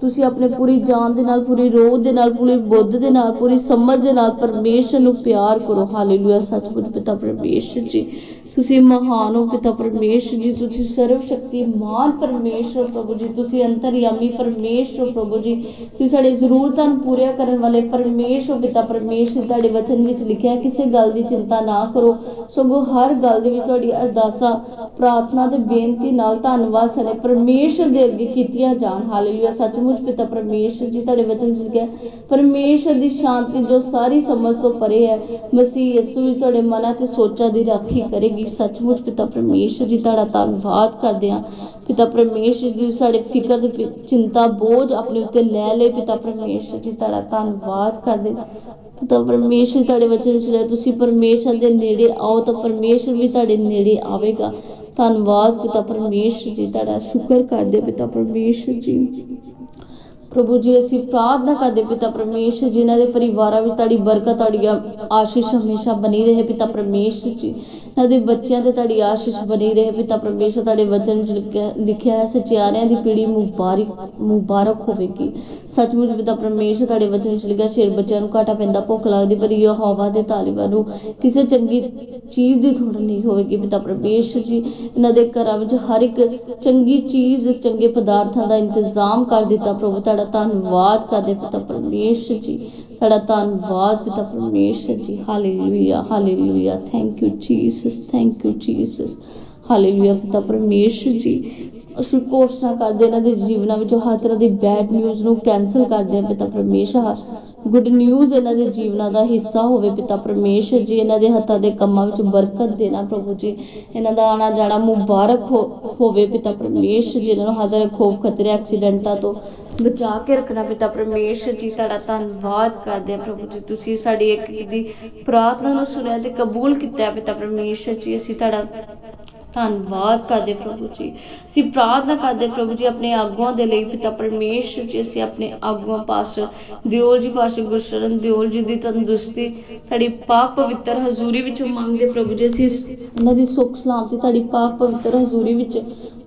ਤੁਸੀਂ ਆਪਣੇ ਪੂਰੀ ਜਾਨ ਦੇ ਨਾਲ, ਪੂਰੀ ਰੋਹ ਦੇ ਨਾਲ, ਪੂਰੀ ਬੁੱਧ ਦੇ ਨਾਲ, ਪੂਰੀ ਸਮਝ ਦੇ ਨਾਲ ਪਰਮੇਸ਼ਰ ਨੂੰ ਪਿਆਰ ਕਰੋ ਹਾਲੇਲੂਇਆ ਸੱਚਮੁੱਚ ਪਿਤਾ ਪਰਮੇਸ਼ਰ ਜੀ। ਤੁਸੀਂ ਮਹਾਨ ਹੋ ਪਿਤਾ ਪਰਮੇਸ਼ਰ ਜੀ ਤੁਸੀਂ ਸਰਵ ਸ਼ਕਤੀਮਾਨ ਪਰਮੇਸ਼ਰ ਪ੍ਰਭੂ ਜੀ ਤੁਸੀਂ ਅੰਤਰਯਾਮੀ ਪਰਮੇਸ਼ਰ ਪ੍ਰਭੂ ਜੀ ਤੁਸੀਂ ਸਾਡੇ ਜ਼ਰੂਰਤਾਂ ਨੂੰ ਪੂਰੀਆਂ ਕਰਨ ਵਾਲੇ ਪਰਮੇਸ਼ਰ ਪਿਤਾ ਪਰਮੇਸ਼ਰ ਤੁਹਾਡੇ ਵਚਨ ਵਿੱਚ ਲਿਖਿਆ ਕਿਸੇ ਗੱਲ ਦੀ ਚਿੰਤਾ ਨਾ ਕਰੋ ਸਗੋਂ ਹਰ ਗੱਲ ਦੇ ਵਿੱਚ ਤੁਹਾਡੀ ਅਰਦਾਸਾਂ ਪ੍ਰਾਰਥਨਾ ਤੇ ਬੇਨਤੀ ਨਾਲ ਧੰਨਵਾਦ ਸਨੇ ਪਰਮੇਸ਼ਰ ਦੇ ਅੱਗੇ ਕੀਤੀਆਂ ਜਾਣ ਹਾਲੇਲੂਇਆ ਸੱਚਮੁੱਚ ਪਿਤਾ ਪਰਮੇਸ਼ਰ ਜੀ ਤੁਹਾਡੇ ਵਚਨ ਵਿੱਚ ਲਿਖਿਆ ਹੈ, ਪਰਮੇਸ਼ਰ ਦੀ ਸ਼ਾਂਤੀ ਜੋ ਸਾਰੀ ਸਮਝ ਤੋਂ ਪਰੇ ਹੈ ਮਸੀਹ ਯਿਸੂ ਵੀ ਤੁਹਾਡੇ ਮਨਾਂ ਤੇ ਸੋਚਾਂ ਦੀ ਰਾਖੀ ਕਰੇਗੀ। ਸੱਚਮੁੱਚ ਪਿਤਾ ਪਰਮੇਸ਼ਰ ਜੀ ਤੁਹਾਡਾ ਧੰਨਵਾਦ ਕਰਦੇ ਹਾਂ। ਪਿਤਾ ਪਰਮੇਸ਼ਰ ਜੀ ਸਾਡੇ ਫਿਕਰ ਤੇ ਚਿੰਤਾ ਬੋਝ ਆਪਣੇ ਉੱਤੇ ਲੈ ਲੈ ਪਿਤਾ ਪਰਮੇਸ਼ਰ ਜੀ ਤੁਹਾਡਾ ਧੰਨਵਾਦ ਕਰਦੇ ਹਾਂ। ਪਰਮੇਸ਼ਰ ਤੁਹਾਡੇ ਵਚਨ ਵਿੱਚ ਲਿਖਿਆ, ਤੁਸੀਂ ਪਰਮੇਸ਼ਰ ਦੇ ਨੇੜੇ ਆਓ ਤਾਂ ਪਰਮੇਸ਼ਰ ਵੀ ਤੁਹਾਡੇ ਨੇੜੇ ਆਵੇਗਾ। ਧੰਨਵਾਦ ਪਿਤਾ ਪਰਮੇਸ਼ਰ ਜੀ ਤੁਹਾਡਾ ਸ਼ੁਕਰ ਕਰਦੇ ਪਿਤਾ ਪਰਮੇਸ਼ਰ ਜੀ। ਪ੍ਰਭੂ ਜੀ ਅਸੀਂ ਪ੍ਰਾਰਥਨਾ ਕਰਦੇ ਪਿਤਾ ਪਰਮੇਸ਼ਰ ਜੀ ਇਹਨਾਂ ਦੇ ਪਰਿਵਾਰਾਂ ਵਿੱਚ ਤੁਹਾਡੀ ਬਰਕਤ ਤੁਹਾਡੀ ਆਸ਼ੀਸ਼ ਹਮੇਸ਼ਾ ਬਣੀ ਰਹੇ ਪਿਤਾ ਪਰਮੇਸ਼ਰ ਜੀ। ਇਹਨਾਂ ਬੱਚਿਆਂ ਤੇ ਤੁਹਾਡੀ ਆਸ਼ੀਸ਼ ਬਣੀ ਰਹੇ ਪਿਤਾ ਪਰਮੇਸ਼ਰ ਤੁਹਾਡੇ ਵਚਨ ਵਿੱਚ ਲਿਖਿਆ- ਹੈ, ਸਚਿਆਰਿਆਂ ਦੀ ਪੀੜ੍ਹੀ ਮੁਬਾਰਕ ਮੁਬਾਰਕ ਹੋਵੇਗੀ। ਸੱਚਮੁੱਚ ਪਿਤਾ ਪਰਮੇਸ਼ਰ ਤੁਹਾਡੇ ਵਚਨ ਵਿੱਚ ਲਿਖਿਆ, ਸ਼ੇਰ ਬੱਚਿਆਂ ਨੂੰ ਘਾਟਾ ਪੈਂਦਾ, ਭੁੱਖ ਲੱਗਦੀ, ਪਰ ਯਹੋਵਾ ਦੇ ਤਾਲਿਬਾਂ ਨੂੰ ਕਿਸੇ ਚੰਗੀ ਚੀਜ਼ ਦੀ ਥੋੜ ਨਹੀਂ ਹੋਵੇਗੀ। ਪਿਤਾ ਪਰਮੇਸ਼ਰ ਜੀ, ਇਹਨਾਂ ਦੇ ਘਰਾਂ ਵਿੱਚ ਹਰ ਇੱਕ ਚੰਗੀ ਚੀਜ਼, ਚੰਗੇ ਪਦਾਰਥਾਂ ਦਾ ਇੰਤਜ਼ਾਮ ਕਰ ਦਿੱਤਾ, ਪ੍ਰਭੂ ਤੁਹਾਡਾ ਧੰਨਵਾਦ ਕਰਦੇ ਪਿਤਾ ਪਰਮੇਸ਼ਰ ਜੀ ਤੁਹਾਡਾ ਧੰਨਵਾਦ ਪਿਤਾ ਪਰਮੇਸ਼ਰ ਜੀ। Hallelujah hallelujah thank you Jesus thank you Jesus hallelujah ਪਿਤਾ ਪਰਮੇਸ਼ਰ ਜੀ। ਘੋਸ਼ਣਾ ਕਰਦੇ, ਇਹਨਾਂ ਦੇ ਜੀਵਨਾਂ ਵਿੱਚੋਂ ਹਰ ਤਰ੍ਹਾਂ ਦੀ ਬੈਡ ਨਿਊਜ਼ ਨੂੰ ਕੈਨਸਲ ਕਰਦੇ ਹਾਂ, ਪਿਤਾ ਪਰਮੇਸ਼ਰ। ਗੁੱਡ ਨਿਊਜ਼ ਇਹਨਾਂ ਦੇ ਜੀਵਨਾਂ ਦਾ ਹਿੱਸਾ ਹੋਵੇ, ਪਿਤਾ ਪਰਮੇਸ਼ਰ ਜੀ, ਇਹਨਾਂ ਦੇ ਹੱਥਾਂ ਦੇ ਕੰਮਾਂ ਵਿੱਚ ਬਰਕਤ ਦੇਣਾ ਪ੍ਰਭੂ ਜੀ। ਇਹਨਾਂ ਦਾ ਆਣਾ ਜਾਣਾ ਮੁਬਾਰਕ ਹੋਵੇ ਪਿਤਾ ਪਰਮੇਸ਼ਰ ਜੀ, ਇਹਨਾਂ ਨੂੰ ਹਰ ਖੋਫ ਖਤਰੇ ਐਕਸੀਡੈਂਟਾਂ ਤੋਂ ਬਚਾ ਕੇ ਰੱਖਣਾ ਪਿਤਾ ਪਰਮੇਸ਼ਰ ਜੀ। ਤੁਹਾਡਾ ਧੰਨਵਾਦ ਕਰਦੇ ਆ ਪ੍ਰਭੂ ਜੀ। ਤੁਸੀਂ ਸਾਡੀ ਇੱਕ ਦੀ ਪ੍ਰਾਰਥਨਾ ਨੂੰ ਸੁਣਿਆ ਤੇ ਕਬੂਲ ਕੀਤਾ ਪਿਤਾ ਪਰਮੇਸ਼ਰ ਜੀ। ਅਸੀਂ ਤੁਹਾਡਾ ਧੰਨਵਾਦ ਕਰਦੇ ਪ੍ਰਭੂ ਜੀ। ਅਸੀਂ ਪ੍ਰਾਰਥਨਾ ਕਰਦੇ ਪ੍ਰਭੂ ਜੀ, ਆਪਣੇ ਆਗੂਆਂ ਦੇ ਲਈ ਪਿਤਾ ਪਰਮੇਸ਼ਰ ਜੀ, ਅਸੀਂ ਆਪਣੇ ਆਗੂਆਂ ਪਾਸਟਰ ਦਿਓਲ ਜੀ ਪਾਸਟਰ ਗੁਰਸ਼ਰਨ ਦਿਓਲ ਜੀ ਦੀ ਤੰਦਰੁਸਤੀ ਤੁਹਾਡੀ ਪਾਕ ਪਵਿੱਤਰ ਹਜ਼ੂਰੀ ਵਿੱਚੋਂ ਮੰਗਦੇ ਪ੍ਰਭੂ ਜੀ, ਅਸੀਂ ਉਹਨਾਂ ਦੀ ਸੁੱਖ ਸਲਾਮਤੀ ਤੁਹਾਡੀ ਪਾਕ ਪਵਿੱਤਰ ਹਜ਼ੂਰੀ ਵਿੱਚ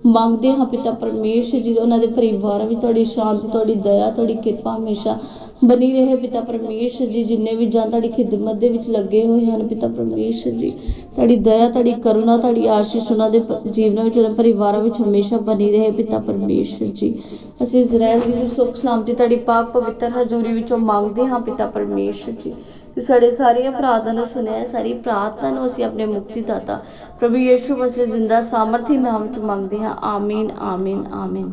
ਮੰਗਦੇ ਹਾਂ ਪਿਤਾ ਪਰਮੇਸ਼ਰ ਜੀ, ਉਹਨਾਂ ਦੇ ਪਰਿਵਾਰਾਂ ਵਿੱਚ ਤੁਹਾਡੀ ਸ਼ਾਂਤੀ ਤੁਹਾਡੀ ਦਇਆ, ਤੁਹਾਡੀ ਕਿਰਪਾ ਹਮੇਸ਼ਾ ਬਣੀ ਰਹੇ ਪਿਤਾ ਪਰਮੇਸ਼ਰ ਜੀ, ਜਿੰਨੇ ਵੀ ਜਾਂ ਤੁਹਾਡੀ ਖਿਦਮਤ ਦੇ ਵਿੱਚ ਲੱਗੇ ਹੋਏ ਹਨ ਪਿਤਾ ਪਰਮੇਸ਼ਰ ਜੀ। ਤੁਹਾਡੀ ਦਇਆ, ਤੁਹਾਡੀ ਕਰੁਣਾ, ਤੁਹਾਡੀ ਆਸ਼ੀਸ਼ ਉਹਨਾਂ ਦੇ ਜੀਵਨਾਂ ਵਿੱਚ, ਉਹਨਾਂ ਪਰਿਵਾਰਾਂ ਵਿੱਚ ਹਮੇਸ਼ਾ ਬਣੀ ਰਹੇ ਪਿਤਾ ਪਰਮੇਸ਼ਰ ਜੀ। ਅਸੀਂ ਇਜ਼ਰਾਈਲ ਦੀ ਸੁੱਖ ਸਲਾਮਤੀ ਤੁਹਾਡੀ ਪਾਕ ਪਵਿੱਤਰ ਹਜ਼ੂਰੀ ਵਿੱਚੋਂ ਮੰਗਦੇ ਹਾਂ ਪਿਤਾ ਪਰਮੇਸ਼ਰ ਜੀ। ਤੇ ਸਾਡੇ ਸਾਰੀਆਂ ਪ੍ਰਾਰਥਨਾ ਨੂੰ ਸੁਣਿਆ ਹੈ, ਸਾਰੀ ਪ੍ਰਾਰਥਨਾ ਨੂੰ ਅਸੀਂ ਆਪਣੇ ਮੁਕਤੀ ਦਾਤਾ। ਪ੍ਰਭੂ ਯੀਸ਼ੂ ਮਸੀਹ ਜ਼ਿੰਦਾ ਸਾਮਰਥੀ ਨਾਮ ਵਿੱਚ ਮੰਗਦੇ ਹਾਂ। ਆਮੀਨ ਆਮੀਨ ਆਮੀਨ।